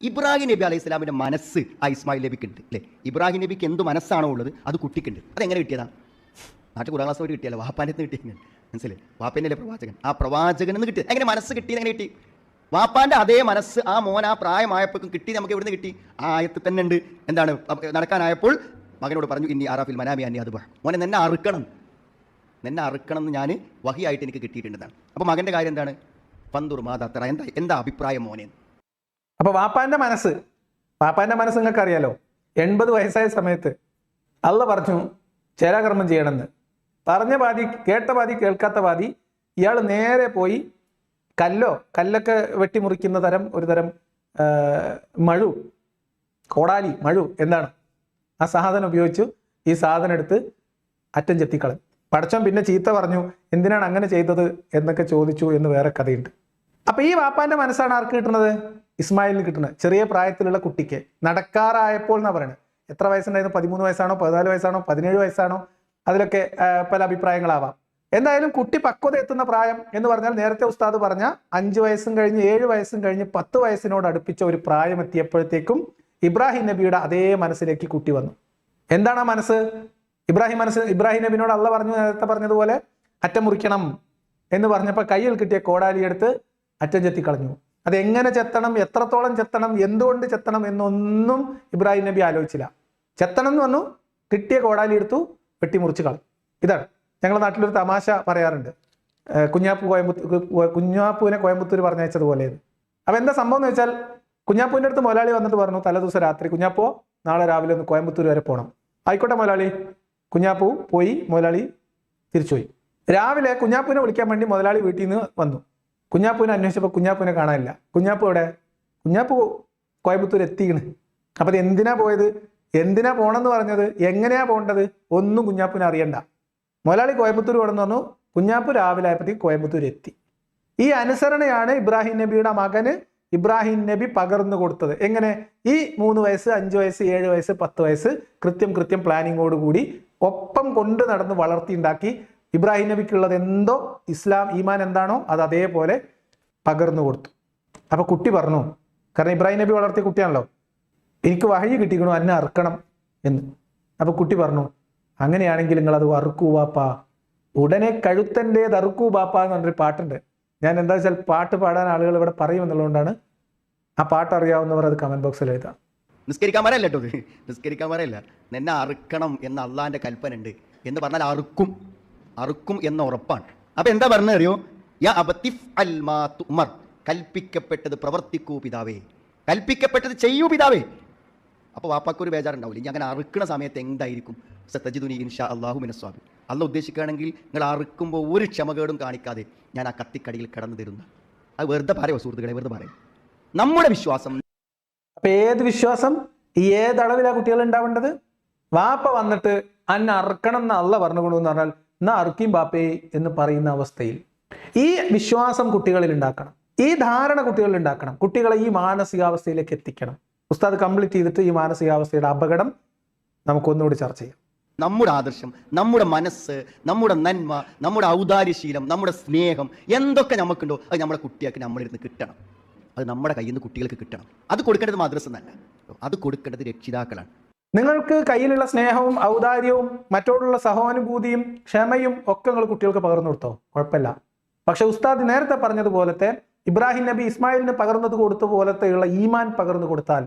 ഇബ്രാഹിം നബി അലൈഹി സ്വലാമിന്റെ മനസ്സ് ആ ഇസ്മായിൽ നബിക്ക് ഉണ്ട് അല്ലേ? ഇബ്രാഹിം നബിക്ക് എന്ത് മനസ്സാണോ ഉള്ളത് അത് കുട്ടിക്കുണ്ട്. അത് എങ്ങനെ കിട്ടിയതാ? നാട്ടിൽ കുറാം ക്ലാസ് കിട്ടിയല്ലോ വാപ്പാന്റെ നിന്ന് കിട്ടിയ മനസ്സിലേ വാപ്പേന്റെ പ്രവാചകൻ? ആ പ്രവാചകൻ എന്ന് കിട്ടി. എങ്ങനെ മനസ്സ് കിട്ടി എങ്ങനെ കിട്ടി? വാപ്പാന്റെ അതേ മനസ്സ് ആ മോൻ ആ പ്രായമായപ്പോൾ കിട്ടി നമുക്ക് എവിടുന്ന് കിട്ടി? ആ ആയത്ത് തന്നെ ഉണ്ട്. എന്താണ്? നടക്കാനായപ്പോൾ മകനോട് പറഞ്ഞു ഇനി ആറാഫിൽ മനാമി അന്നി അത് മോനെ നിന്നെ അറുക്കണം. നിന്നെ അറുക്കണം എന്ന് ഞാൻ വഹിയായിട്ട് എനിക്ക് കിട്ടിയിട്ടുണ്ടെന്നാണ്. അപ്പോൾ മകന്റെ കാര്യം എന്താണ്? പന്തൂർ മാതാത്തറ എന്താ എന്താ അഭിപ്രായം മോനെ? അപ്പോൾ വാപ്പാന്റെ മനസ്സ് വാപ്പാന്റെ മനസ്സ് നിങ്ങൾക്കറിയാലോ. എൺപത് വയസ്സായ സമയത്ത് അള്ള പറഞ്ഞു ചേരാകർമ്മം ചെയ്യണമെന്ന്. പറഞ്ഞ പാതി കേട്ട പാതി കേൾക്കാത്ത പാതി ഇയാൾ നേരെ പോയി കല്ലോ കല്ലൊക്കെ വെട്ടിമുറിക്കുന്ന തരം ഒരു തരം മഴു കോടാലി മഴു എന്താണ്? ആ സാധനം ഉപയോഗിച്ചു ഈ സാധനം എടുത്ത് അറ്റം ചെത്തിക്കളയും പടച്ചോൻ പിന്നെ ചീത്ത പറഞ്ഞു എന്തിനാണ് അങ്ങനെ ചെയ്തത് എന്നൊക്കെ ചോദിച്ചു എന്ന് വേറെ കഥയുണ്ട്. അപ്പൊ ഈ വാപ്പാന്റെ മനസ്സാണ് ആർക്ക് കിട്ടുന്നത്? ഇസ്മായിലിന് കിട്ടുന്നത്. ചെറിയ പ്രായത്തിലുള്ള കുട്ടിക്ക്. നടക്കാറായപ്പോൾ എന്നാ പറയുന്നത് എത്ര വയസ്സുണ്ടായിരുന്നു? പതിമൂന്ന് വയസ്സാണോ? പതിനാല് വയസ്സാണോ? പതിനേഴ് വയസ്സാണോ? അതിലൊക്കെ പല അഭിപ്രായങ്ങളാവാം. എന്തായാലും കുട്ടി പക്വത എത്തുന്ന പ്രായം എന്ന് പറഞ്ഞാൽ നേരത്തെ ഉസ്താദ് പറഞ്ഞ അഞ്ച് വയസ്സും കഴിഞ്ഞ് ഏഴ് വയസ്സും കഴിഞ്ഞ് പത്ത് വയസ്സിനോട് അടുപ്പിച്ച ഒരു പ്രായം എത്തിയപ്പോഴത്തേക്കും ഇബ്രാഹിം നബിയുടെ അതേ മനസ്സിലേക്ക് കുട്ടി വന്നു. എന്താണ് ആ മനസ്സ്? ഇബ്രാഹിം മനസ്സ് ഇബ്രാഹിം നബിനോട് അള്ള പറഞ്ഞു നേരത്തെ പറഞ്ഞതുപോലെ അറ്റം മുറിക്കണം എന്ന് പറഞ്ഞപ്പോൾ കയ്യിൽ കിട്ടിയ കോടാലി എടുത്ത് അറ്റം ചെത്തി കളഞ്ഞു അത് എങ്ങനെ ചെത്തണം എത്രത്തോളം ചെത്തണം എന്തുകൊണ്ട് ചെത്തണം എന്നൊന്നും ഇബ്രാഹിം നബി ആലോചിച്ചില്ല. ചെത്തണം എന്ന് പറഞ്ഞു കിട്ടിയ കോടാലി എടുത്തു വെട്ടിമുറിച്ച് കളഞ്ഞു. ഇതാണ്. ഞങ്ങളുടെ നാട്ടിലൊരു തമാശ പറയാറുണ്ട്. കുഞ്ഞാപ്പു കോയമ്പത്തൂർ കുഞ്ഞാപ്പുവിനെ കോയമ്പത്തൂർ പറഞ്ഞയച്ചതുപോലെ അപ്പൊ എന്താ സംഭവം എന്ന് വെച്ചാൽ കുഞ്ഞാപ്പുവിന്റെ അടുത്ത് മുതലാളി വന്നിട്ട് പറഞ്ഞു തലേദിവസം രാത്രി കുഞ്ഞാപ്പോ നാളെ രാവിലെ ഒന്ന് കോയമ്പത്തൂർ വരെ പോകണം ആയിക്കോട്ടെ മുതലാളി കുഞ്ഞാപ്പൂ പോയി മുതലാളി തിരിച്ചുപോയി. രാവിലെ കുഞ്ഞാപ്പൂവിനെ വിളിക്കാൻ വേണ്ടി മുതലാളി വീട്ടിൽ നിന്ന് വന്നു. കുഞ്ഞാപ്പൂവിനെ അന്വേഷിച്ചപ്പോൾ കുഞ്ഞാപ്പൂവിനെ കാണാനില്ല. കുഞ്ഞാപ്പൂ എവിടെ? കുഞ്ഞാപ്പൂ കോയമ്പത്തൂർ എത്തിക്കണ് അപ്പം എന്തിനാ പോയത്? എന്തിനാ പോണെന്ന് പറഞ്ഞത്? എങ്ങനെയാ പോകേണ്ടത്? ഒന്നും കുഞ്ഞാപ്പൂവിനെ അറിയണ്ട. മുതലാളി കോയമ്പത്തൂർ പോകണമെന്ന് പറഞ്ഞു. കുഞ്ഞാപ്പൂ രാവിലെ ആയപ്പോഴത്തേക്ക് കോയമ്പത്തൂർ എത്തി. ഈ അനുസരണയാണ് ഇബ്രാഹിം നബിയുടെ മകന് ഇബ്രാഹിം നബി പകർന്നു കൊടുത്തത്. എങ്ങനെ? ഈ മൂന്ന് വയസ്സ് അഞ്ച് വയസ്സ് ഏഴ് വയസ്സ് പത്ത് വയസ്സ് കൃത്യം കൃത്യം പ്ലാനിങ്ങോടുകൂടി ഒപ്പം കൊണ്ട് നടന്ന് വളർത്തിയുണ്ടാക്കി. ഇബ്രാഹിം നബിക്കുള്ളത് എന്തോ? ഇസ്ലാം ഈമാൻ എന്താണോ അത് അതേപോലെ പകർന്നു കൊടുത്തു. അപ്പൊ കുട്ടി പറഞ്ഞു കാരണം ഇബ്രാഹിം നബി വളർത്തിയ കുട്ടിയാണല്ലോ. എനിക്ക് വഴി കിട്ടിക്കണോ? എന്നെ അറുക്കണം. എന്ന്. അപ്പൊ കുട്ടി പറഞ്ഞു അങ്ങനെയാണെങ്കിൽ നിങ്ങൾ അത് അറുക്കൂ ബാപ്പ. ഉടനെ കഴുത്തന്റെ അറുക്കൂ ബാപ്പ എന്ന് പറഞ്ഞൊരു പാട്ടുണ്ട്. ഞാൻ എന്താ വെച്ചാൽ പാട്ട് പാടാൻ ആളുകൾ ഇവിടെ പറയും എന്നുള്ളതുകൊണ്ടാണ് ആ പാട്ട് അറിയാവുന്നവർ അത് കമന്റ് ബോക്സിൽ എഴുതാം. നിസ്കരിക്കാൻ പറയല്ല കേട്ടോ നിസ്കരിക്കാൻ പറയല്ല നിന്നെ അറുക്കണം എന്ന അള്ളാന്റെ കൽപ്പന ഉണ്ട് എന്ന് പറഞ്ഞാൽ അറുക്കും. അറുക്കും എന്ന ഉറപ്പാണ്. അപ്പൊ എന്താ പറഞ്ഞത് അറിയോ? യാ അൽമാ കൽപ്പിക്കപ്പെട്ടത് പ്രവർത്തിക്കൂ പിതാവേ. കൽപ്പിക്കപ്പെട്ടത് ചെയ്യൂ പിതാവേ. അപ്പോൾ വാപ്പാക്ക് ഒരു ബേജാറുണ്ടാവില്ല ഇനി അങ്ങനെ അറുക്കണ സമയത്ത് എന്തായിരിക്കും? സത്തജിദുനി ഇൻഷാ അള്ളാഹു മിനസ്വാബി അല്ല ഉദ്ദേശിക്കുകയാണെങ്കിൽ നിങ്ങൾ അറുക്കുമ്പോൾ ഒരു ക്ഷമകേടും കാണിക്കാതെ ഞാൻ ആ കത്തിക്കടിയിൽ കിടന്നു തരുന്ന. അത് വെറുതെ പറയുമോ സുഹൃത്തുക്കളെ വെറുതെ പറയും. നമ്മുടെ വിശ്വാസം. അപ്പൊ ഏത് വിശ്വാസം? ഈ ഏത് അളവിലാ കുട്ടികൾ ഉണ്ടാവേണ്ടത്? വാപ്പ വന്നിട്ട് അന്ന അറുക്കണം എന്ന് അല്ല പറഞ്ഞുകൊണ്ടു എന്ന് പറഞ്ഞാൽ എന്നാ അറുക്കിയും ബാപ്പേ എന്ന് പറയുന്ന അവസ്ഥയിൽ ഈ വിശ്വാസം കുട്ടികളിൽ ഉണ്ടാക്കണം. ഈ ധാരണ കുട്ടികളിൽ ഉണ്ടാക്കണം. കുട്ടികളെ ഈ മാനസികാവസ്ഥയിലേക്ക് എത്തിക്കണം. ഉസ്താദ് കംപ്ലീറ്റ് ചെയ്തിട്ട് ഈ മാനസികാവസ്ഥയുടെ അപകടം നമുക്കൊന്നുകൂടി ചർച്ച ചെയ്യാം. നമ്മുടെ ആദർശം നമ്മുടെ മനസ്സ് നമ്മുടെ നന്മ നമ്മുടെ ഔദാര്യശീലം നമ്മുടെ സ്നേഹം എന്തൊക്കെ നമുക്കുണ്ടോ അത് നമ്മുടെ കുട്ടികൾക്ക് നമ്മളിരുന്ന് കിട്ടണം. അത് നമ്മുടെ കയ്യിൽ നിന്ന് കുട്ടികൾക്ക് കിട്ടണം. അത് കൊടുക്കേണ്ടത് മദ്രസ തന്നെ അത് കൊടുക്കേണ്ടത് രക്ഷിതാക്കളാണ്. നിങ്ങൾക്ക് കയ്യിലുള്ള സ്നേഹവും ഔദാര്യവും മറ്റോടുള്ള സഹാനുഭൂതിയും ക്ഷമയും ഒക്കെ നിങ്ങൾ കുട്ടികൾക്ക് പകർന്നു കൊടുത്തോ? കുഴപ്പമില്ല. പക്ഷെ ഉസ്താദ് നേരത്തെ പറഞ്ഞതുപോലത്തെ ഇബ്രാഹിം നബി ഇസ്മായിലിന് പകർന്നത് കൊടുത്ത പോലത്തെയുള്ള ഈമാൻ പകർന്നു കൊടുത്താൽ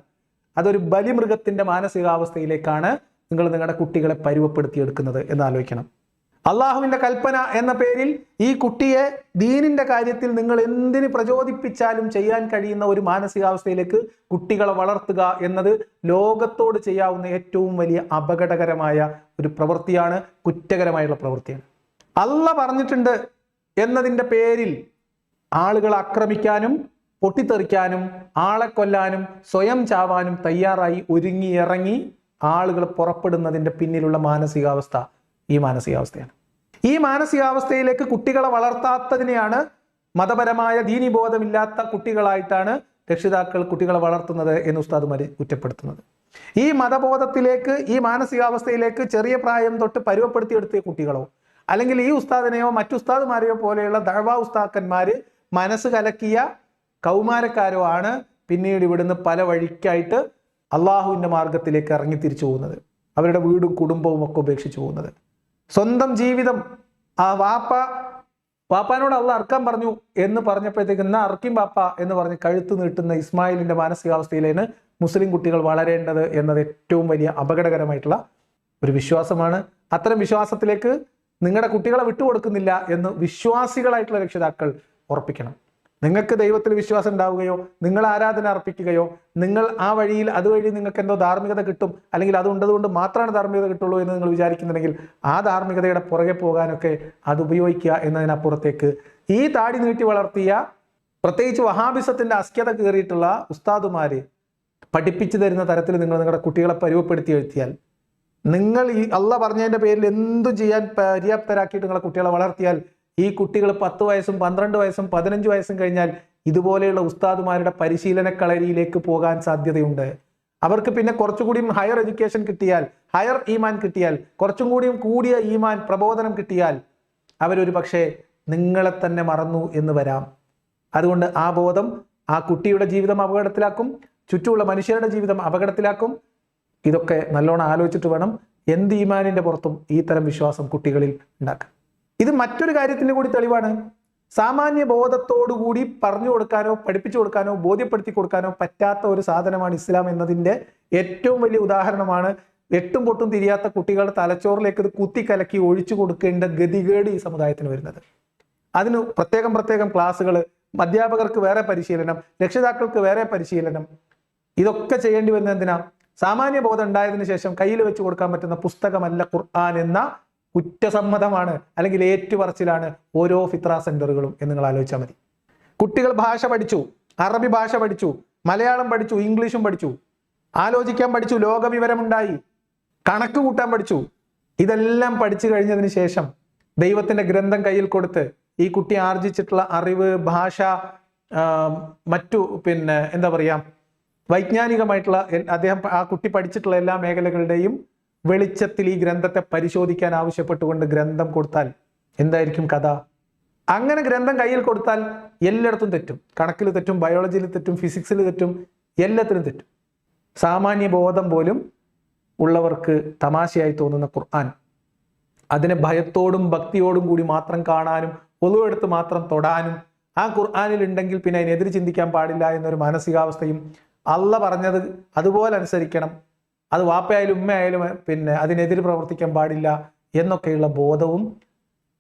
അതൊരു ബലിമൃഗത്തിന്റെ മാനസികാവസ്ഥയിലേക്കാണ് നിങ്ങൾ നിങ്ങളുടെ കുട്ടികളെ പരുവപ്പെടുത്തിയെടുക്കുന്നത് എന്ന് ആലോചിക്കണം. അള്ളാഹുവിന്റെ കൽപ്പന എന്ന പേരിൽ ഈ കുട്ടിയെ ദീനിന്റെ കാര്യത്തിൽ നിങ്ങൾ എന്തിന് പ്രചോദിപ്പിച്ചാലും ചെയ്യാൻ കഴിയുന്ന ഒരു മാനസികാവസ്ഥയിലേക്ക് കുട്ടികളെ വളർത്തുക എന്നത് ലോകത്തോട് ചെയ്യാവുന്ന ഏറ്റവും വലിയ അപകടകരമായ ഒരു പ്രവൃത്തിയാണ് കുറ്റകരമായുള്ള പ്രവൃത്തിയാണ്. അല്ല പറഞ്ഞിട്ടുണ്ട് എന്നതിന്റെ പേരിൽ ആളുകളെ ആക്രമിക്കാനും പൊട്ടിത്തെറിക്കാനും ആളെ കൊല്ലാനും സ്വയം ചാവാനും തയ്യാറായി ഒരുങ്ങി ഇറങ്ങി ആളുകൾ പുറപ്പെടുന്നതിന്റെ പിന്നിലുള്ള മാനസികാവസ്ഥ ഈ മാനസികാവസ്ഥയാണ്. ഈ മാനസികാവസ്ഥയിലേക്ക് കുട്ടികളെ വളർത്താത്തതിനെയാണ് മതപരമായ ദീനിബോധമില്ലാത്ത കുട്ടികളായിട്ടാണ് രക്ഷിതാക്കൾ കുട്ടികളെ വളർത്തുന്നത് എന്ന് ഉസ്താദുമാര് കുറ്റപ്പെടുത്തുന്നത്. ഈ മതബോധത്തിലേക്ക് ഈ മാനസികാവസ്ഥയിലേക്ക് ചെറിയ പ്രായം തൊട്ട് പരുവപ്പെടുത്തിയെടുത്തിയ കുട്ടികളോ അല്ലെങ്കിൽ ഈ ഉസ്താദിനെയോ മറ്റു ഉസ്താദുമാരെയോ പോലെയുള്ള ദഴവ ഉസ്താക്കന്മാര് മനസ്സ് കലക്കിയ കൗമാരക്കാരോ ആണ് പിന്നീട് ഇവിടുന്ന് പല വഴിക്കായിട്ട് അള്ളാഹുവിന്റെ മാർഗത്തിലേക്ക് ഇറങ്ങി തിരിച്ചു പോകുന്നത്. അവരുടെ വീടും കുടുംബവും ഒക്കെ ഉപേക്ഷിച്ചു പോകുന്നത്. സ്വന്തം ജീവിതം ആ വാപ്പ വാപ്പാനോട് അള്ള അർക്കാൻ പറഞ്ഞു എന്ന് പറഞ്ഞപ്പോഴത്തേക്ക് എന്നാ അർക്കും വാപ്പ എന്ന് പറഞ്ഞ് കഴുത്ത് നീട്ടുന്ന ഇസ്മായിലിന്റെ മാനസികാവസ്ഥയിലാണ് മുസ്ലിം കുട്ടികൾ വളരേണ്ടത് എന്നത് ഏറ്റവും വലിയ അപകടകരമായിട്ടുള്ള ഒരു വിശ്വാസമാണ്. അത്തരം വിശ്വാസത്തിലേക്ക് നിങ്ങളുടെ കുട്ടികളെ വിട്ടുകൊടുക്കുന്നില്ല എന്ന് വിശ്വാസികളായിട്ടുള്ള രക്ഷിതാക്കൾ ഉറപ്പിക്കണം. നിങ്ങൾക്ക് ദൈവത്തിൽ വിശ്വാസം ഉണ്ടാവുകയോ നിങ്ങൾ ആരാധന അർപ്പിക്കുകയോ നിങ്ങൾ ആ വഴിയിൽ അതുവഴി നിങ്ങൾക്ക് എന്തോ ധാർമ്മികത കിട്ടും അല്ലെങ്കിൽ അത് ഉണ്ടതുകൊണ്ട് മാത്രമാണ് ധാർമ്മികത കിട്ടുള്ളൂ എന്ന് നിങ്ങൾ വിചാരിക്കുന്നുണ്ടെങ്കിൽ ആ ധാർമ്മികതയുടെ പുറകെ പോകാനൊക്കെ അത് ഉപയോഗിക്കുക എന്നതിനപ്പുറത്തേക്ക് ഈ താടി നീട്ടി വളർത്തിയ പ്രത്യേകിച്ച് വഹാബിസത്തിന്റെ അസ്ക്യത കയറിയിട്ടുള്ള ഉസ്താദുമാര് പഠിപ്പിച്ചു തരുന്ന തരത്തിൽ നിങ്ങൾ നിങ്ങളുടെ കുട്ടികളെ പരുവപ്പെടുത്തി എഴുത്തിയാൽ നിങ്ങൾ ഈ അള്ള പറഞ്ഞതിന്റെ പേരിൽ എന്തും ചെയ്യാൻ പര്യാപ്തരാക്കിയിട്ട് നിങ്ങളെ കുട്ടികളെ വളർത്തിയാൽ ഈ കുട്ടികൾ പത്ത് വയസ്സും പന്ത്രണ്ട് വയസ്സും പതിനഞ്ച് വയസ്സും കഴിഞ്ഞാൽ ഇതുപോലെയുള്ള ഉസ്താദുമാരുടെ പരിശീലന കളരിയിലേക്ക് പോകാൻ സാധ്യതയുണ്ട്. അവർക്ക് പിന്നെ കുറച്ചുകൂടിയും ഹയർ എഡ്യൂക്കേഷൻ കിട്ടിയാൽ ഹയർ ഈമാൻ കിട്ടിയാൽ കുറച്ചും കൂടിയും കൂടിയ ഈമാൻ പ്രബോധനം കിട്ടിയാൽ അവരൊരു പക്ഷേ നിങ്ങളെ തന്നെ മറന്നു എന്ന് വരാം. അതുകൊണ്ട് ആ ബോധം ആ കുട്ടിയുടെ ജീവിതം അപകടത്തിലാക്കും ചുറ്റുമുള്ള മനുഷ്യരുടെ ജീവിതം അപകടത്തിലാക്കും. ഇതൊക്കെ നല്ലോണം ആലോചിച്ചിട്ട് വേണം എന്ത് ഈമാനിന്റെ പുറത്തും ഈ തരം വിശ്വാസം കുട്ടികളിൽ ഉണ്ടാക്കാൻ. ഇത് മറ്റൊരു കാര്യത്തിന്റെ കൂടി തെളിവാണ്. സാമാന്യ ബോധത്തോടുകൂടി പറഞ്ഞു കൊടുക്കാനോ പഠിപ്പിച്ചു കൊടുക്കാനോ ബോധ്യപ്പെടുത്തി കൊടുക്കാനോ പറ്റാത്ത ഒരു സാധനമാണ് ഇസ്ലാം എന്നതിന്റെ ഏറ്റവും വലിയ ഉദാഹരണമാണ്. എട്ടും പൊട്ടും തിരിയാത്ത കുട്ടികളുടെ തലച്ചോറിലേക്ക് ഇത് കുത്തിക്കലക്കി ഒഴിച്ചു കൊടുക്കേണ്ട ഗതികേട് ഈ സമുദായത്തിന് വരുന്നത്. അതിന് പ്രത്യേകം പ്രത്യേകം ക്ലാസ്സുകൾ അധ്യാപകർക്ക് വേറെ പരിശീലനം രക്ഷിതാക്കൾക്ക് വേറെ പരിശീലനം. ഇതൊക്കെ ചെയ്യേണ്ടി വരുന്നത് എന്തിനാ? സാമാന്യ ബോധം ഉണ്ടായതിനു ശേഷം കയ്യിൽ വെച്ച് കൊടുക്കാൻ പറ്റുന്ന പുസ്തകമല്ല ഖുർആൻ എന്ന കുറ്റസമ്മതമാണ് അല്ലെങ്കിൽ ഏറ്റുപറച്ചിലാണ് ഓരോ ഫിത്ര സെന്ററുകളും എന്ന് നിങ്ങൾ ആലോചിച്ചാൽ മതി. കുട്ടികൾ ഭാഷ പഠിച്ചു അറബി ഭാഷ പഠിച്ചു മലയാളം പഠിച്ചു ഇംഗ്ലീഷും പഠിച്ചു ആലോചിക്കാൻ പഠിച്ചു ലോകവിവരമുണ്ടായി കണക്ക് കൂട്ടാൻ പഠിച്ചു. ഇതെല്ലാം പഠിച്ചു കഴിഞ്ഞതിന് ശേഷം ദൈവത്തിന്റെ ഗ്രന്ഥം കയ്യിൽ കൊടുത്ത് ഈ കുട്ടി ആർജിച്ചിട്ടുള്ള അറിവ് ഭാഷ മറ്റു പിന്നെ എന്താ പറയാ വൈജ്ഞാനികമായിട്ടുള്ള അദ്ദേഹം ആ കുട്ടി പഠിച്ചിട്ടുള്ള എല്ലാ മേഖലകളുടെയും വെളിച്ചത്തിൽ ഈ ഗ്രന്ഥത്തെ പരിശോധിക്കാൻ ആവശ്യപ്പെട്ടുകൊണ്ട് ഗ്രന്ഥം കൊടുത്താൽ എന്തായിരിക്കും കഥ? അങ്ങനെ ഗ്രന്ഥം കയ്യിൽ കൊടുത്താൽ എല്ലായിടത്തും തെറ്റും. കണക്കിൽ തെറ്റും ബയോളജിയിൽ തെറ്റും ഫിസിക്സിൽ തെറ്റും എല്ലാത്തിലും തെറ്റും. സാമാന്യ ബോധം പോലും ഉള്ളവർക്ക് തമാശയായി തോന്നുന്ന ഖുർആൻ. അതിനെ ഭയത്തോടും ഭക്തിയോടും കൂടി മാത്രം കാണാനും ഒളിവെടുത്ത് മാത്രം തൊടാനും ആ ഖുർആാനിൽ ഉണ്ടെങ്കിൽ പിന്നെ അതിനെതിരെ ചിന്തിക്കാൻ പാടില്ല എന്നൊരു മാനസികാവസ്ഥയും അല്ല പറഞ്ഞത് അതുപോലെ അനുസരിക്കണം. അത് വാപ്പയായാലും ഉമ്മയായാലും പിന്നെ അതിനെതിരെ പ്രവർത്തിക്കാൻ പാടില്ല എന്നൊക്കെയുള്ള ബോധവും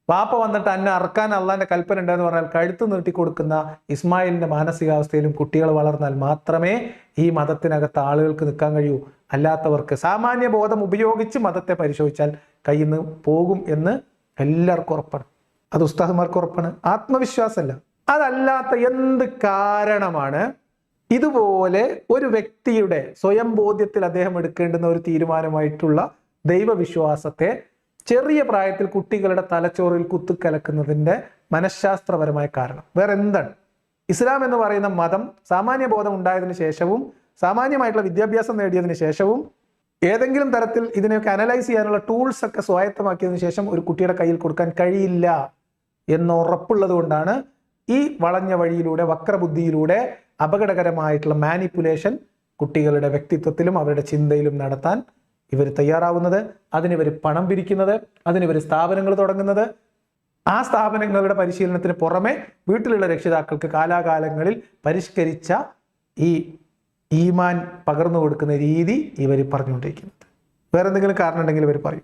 വാപ്പ വന്നിട്ട് അന്നെ അറക്കാൻ അള്ളാന്റെ കൽപ്പന ഉണ്ടെന്ന് പറഞ്ഞാൽ കഴുത്ത് നീട്ടി കൊടുക്കുന്ന ഇസ്മായിലിന്റെ മാനസികാവസ്ഥയിലും കുട്ടികൾ വളർന്നാൽ മാത്രമേ ഈ മതത്തിനകത്ത് ആളുകൾക്ക് നിൽക്കാൻ കഴിയൂ. അല്ലാത്തവർക്ക് സാമാന്യ ബോധം ഉപയോഗിച്ച് മതത്തെ പരിശോധിച്ചാൽ കയ്യിൽ നിന്ന് പോകും എന്ന് എല്ലാവർക്കും ഉറപ്പാണ്. അത് ഉസ്താദ്മാർക്ക് ഉറപ്പാണ്. ആത്മവിശ്വാസമല്ല. അതല്ലാത്ത എന്ത് കാരണമാണ് ഇതുപോലെ ഒരു വ്യക്തിയുടെ സ്വയം ബോധ്യത്തിൽ അദ്ദേഹം എടുക്കേണ്ടുന്ന ഒരു തീരുമാനമായിട്ടുള്ള ദൈവവിശ്വാസത്തെ ചെറിയ പ്രായത്തിൽ കുട്ടികളുടെ തലച്ചോറിൽ കുത്തിക്കലക്കുന്നതിന്റെ മനഃശാസ്ത്രപരമായ കാരണം. വേറെ എന്താണ് ഇസ്ലാം എന്ന് പറയുന്ന മതം സാമാന്യ ബോധം ഉണ്ടായതിനു ശേഷവും സാമാന്യമായിട്ടുള്ള വിദ്യാഭ്യാസം നേടിയതിനു ശേഷവും ഏതെങ്കിലും തരത്തിൽ ഇതിനെയൊക്കെ അനലൈസ് ചെയ്യാനുള്ള ടൂൾസ് ഒക്കെ സ്വായത്തമാക്കിയതിനു ശേഷം ഒരു കുട്ടിയുടെ കയ്യിൽ കൊടുക്കാൻ കഴിയില്ല എന്ന് ഉറപ്പുള്ളത് കൊണ്ടാണ് ഈ വളഞ്ഞ വഴിയിലൂടെ വക്രബുദ്ധിയിലൂടെ അപകടകരമായിട്ടുള്ള മാനിപ്പുലേഷൻ കുട്ടികളുടെ വ്യക്തിത്വത്തിലും അവരുടെ ചിന്തയിലും നടത്താൻ ഇവർ തയ്യാറാവുന്നത് അതിനിവർ പണം പിരിക്കുന്നത് അതിനിവർ സ്ഥാപനങ്ങൾ തുടങ്ങുന്നത്. ആ സ്ഥാപനങ്ങളുടെ പരിശീലനത്തിന് പുറമെ വീട്ടിലുള്ള രക്ഷിതാക്കൾക്ക് കാലാകാലങ്ങളിൽ പരിഷ്കരിച്ച ഈ ഈമാൻ പകർന്നു കൊടുക്കുന്ന രീതി ഇവർ പറഞ്ഞുകൊണ്ടിരിക്കുന്നത്. വേറെ എന്തെങ്കിലും കാരണം ഉണ്ടെങ്കിൽ ഇവർ പറയും.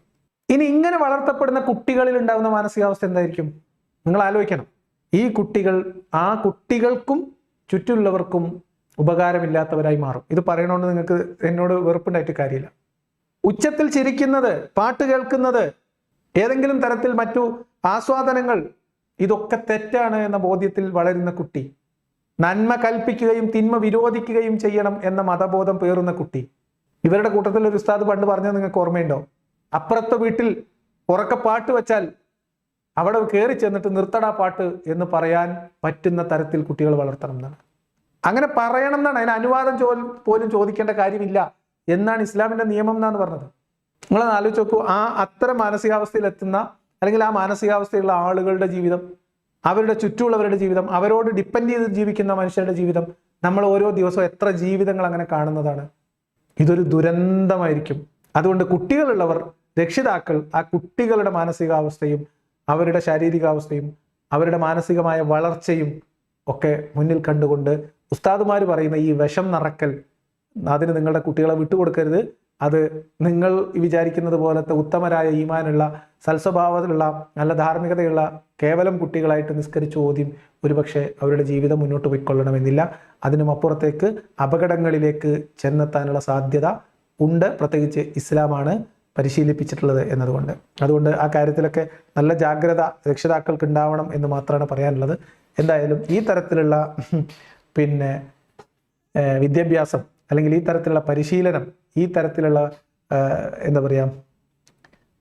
ഇനി ഇങ്ങനെ വളർത്തപ്പെടുന്ന കുട്ടികളിൽ ഉണ്ടാകുന്ന മാനസികാവസ്ഥ എന്തായിരിക്കും? നിങ്ങൾ ആലോചിക്കണം. ഈ കുട്ടികൾ ആ കുട്ടികൾക്കും ചുറ്റുമുള്ളവർക്കും ഉപകാരമില്ലാത്തവരായി മാറും. ഇത് പറയണോണ്ട് നിങ്ങൾക്ക് എന്നോട് വെറുപ്പുണ്ടായിട്ട് കാര്യമില്ല. ഉച്ചത്തിൽ ചിരിക്കുന്നത് പാട്ട് കേൾക്കുന്നത് ഏതെങ്കിലും തരത്തിൽ മറ്റു ആസ്വാദനങ്ങൾ ഇതൊക്കെ തെറ്റാണ് എന്ന ബോധ്യത്തിൽ വളരുന്ന കുട്ടി. നന്മ കൽപ്പിക്കുകയും തിന്മ വിരോധിക്കുകയും ചെയ്യണം എന്ന മതബോധം പേറുന്ന കുട്ടി. ഇവരുടെ കൂട്ടത്തിൽ ഒരു ഉസ്താദ് പണ്ട് പറഞ്ഞത് നിങ്ങൾക്ക് ഓർമ്മയുണ്ടോ? അപ്പുറത്തെ വീട്ടിൽ ഉറക്കെ പാട്ട് വെച്ചാൽ അവിടെ കയറി ചെന്നിട്ട് നിർത്തടാ പാട്ട് എന്ന് പറയാൻ പറ്റുന്ന തരത്തിൽ കുട്ടികൾ വളർത്തണം എന്നാണ്. അങ്ങനെ പറയണം എന്നാണ്. അതിന് അനുവാദം ചോ പോലും ചോദിക്കേണ്ട കാര്യമില്ല. എന്നാണ് ഇസ്ലാമിന്റെ നിയമം എന്നാണ് പറഞ്ഞത്. നിങ്ങളൊന്ന് ആലോചിച്ച് നോക്കൂ. ആ അത്തരം മാനസികാവസ്ഥയിൽ എത്തുന്ന അല്ലെങ്കിൽ ആ മാനസികാവസ്ഥയുള്ള ആളുകളുടെ ജീവിതം അവരുടെ ചുറ്റുമുള്ളവരുടെ ജീവിതം അവരോട് ഡിപ്പെൻഡ് ചെയ്ത് ജീവിക്കുന്ന മനുഷ്യരുടെ ജീവിതം നമ്മൾ ഓരോ ദിവസവും എത്ര ജീവിതങ്ങൾ അങ്ങനെ കാണുന്നതാണ്. ഇതൊരു ദുരന്തമായിരിക്കും. അതുകൊണ്ട് കുട്ടികളുള്ളവർ രക്ഷിതാക്കൾ ആ കുട്ടികളുടെ മാനസികാവസ്ഥയും അവരുടെ ശാരീരികാവസ്ഥയും അവരുടെ മാനസികമായ വളർച്ചയും ഒക്കെ മുന്നിൽ കണ്ടുകൊണ്ട് ഉസ്താദുമാർ പറയുന്ന ഈ വിഷം നിറക്കൽ അതിന് നിങ്ങളുടെ കുട്ടികളെ വിട്ടുകൊടുക്കരുത്. അത് നിങ്ങൾ വിചാരിക്കുന്നത് പോലത്തെ ഉത്തമരായ ഈമാനുള്ള സൽസ്വഭാവത്തിലുള്ള നല്ല ധാർമ്മികതയുള്ള കേവലം കുട്ടികളായിട്ട് നിസ്കരിച്ച് ഓദ്യം ഒരുപക്ഷെ അവരുടെ ജീവിതം മുന്നോട്ട് പോയിക്കൊള്ളണമെന്നില്ല. അതിനും അപ്പുറത്തേക്ക് അപകടങ്ങളിലേക്ക് ചെന്നെത്താനുള്ള സാധ്യത ഉണ്ട്. പ്രത്യേകിച്ച് ഇസ്ലാമാണ്. പരിശീലിപ്പിച്ചിട്ടുള്ളത് എന്നതുകൊണ്ട്. അതുകൊണ്ട് ആ കാര്യത്തിലൊക്കെ നല്ല ജാഗ്രത രക്ഷിതാക്കൾക്ക് ഉണ്ടാവണം എന്ന് മാത്രമാണ് പറയാനുള്ളത്. എന്തായാലും ഈ തരത്തിലുള്ള പിന്നെ വിദ്യാഭ്യാസം അല്ലെങ്കിൽ ഈ തരത്തിലുള്ള പരിശീലനം ഈ തരത്തിലുള്ള എന്താ പറയുക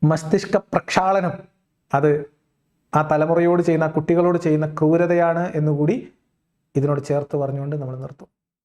മസ്തിഷ്ക പ്രക്ഷാളനം അത് ആ തലമുറയോട് ചെയ്യുന്ന കുട്ടികളോട് ചെയ്യുന്ന ക്രൂരതയാണ് എന്നുകൂടി ഇതിനോട് ചേർത്ത് പറഞ്ഞുകൊണ്ട് നമ്മൾ നിർത്തും.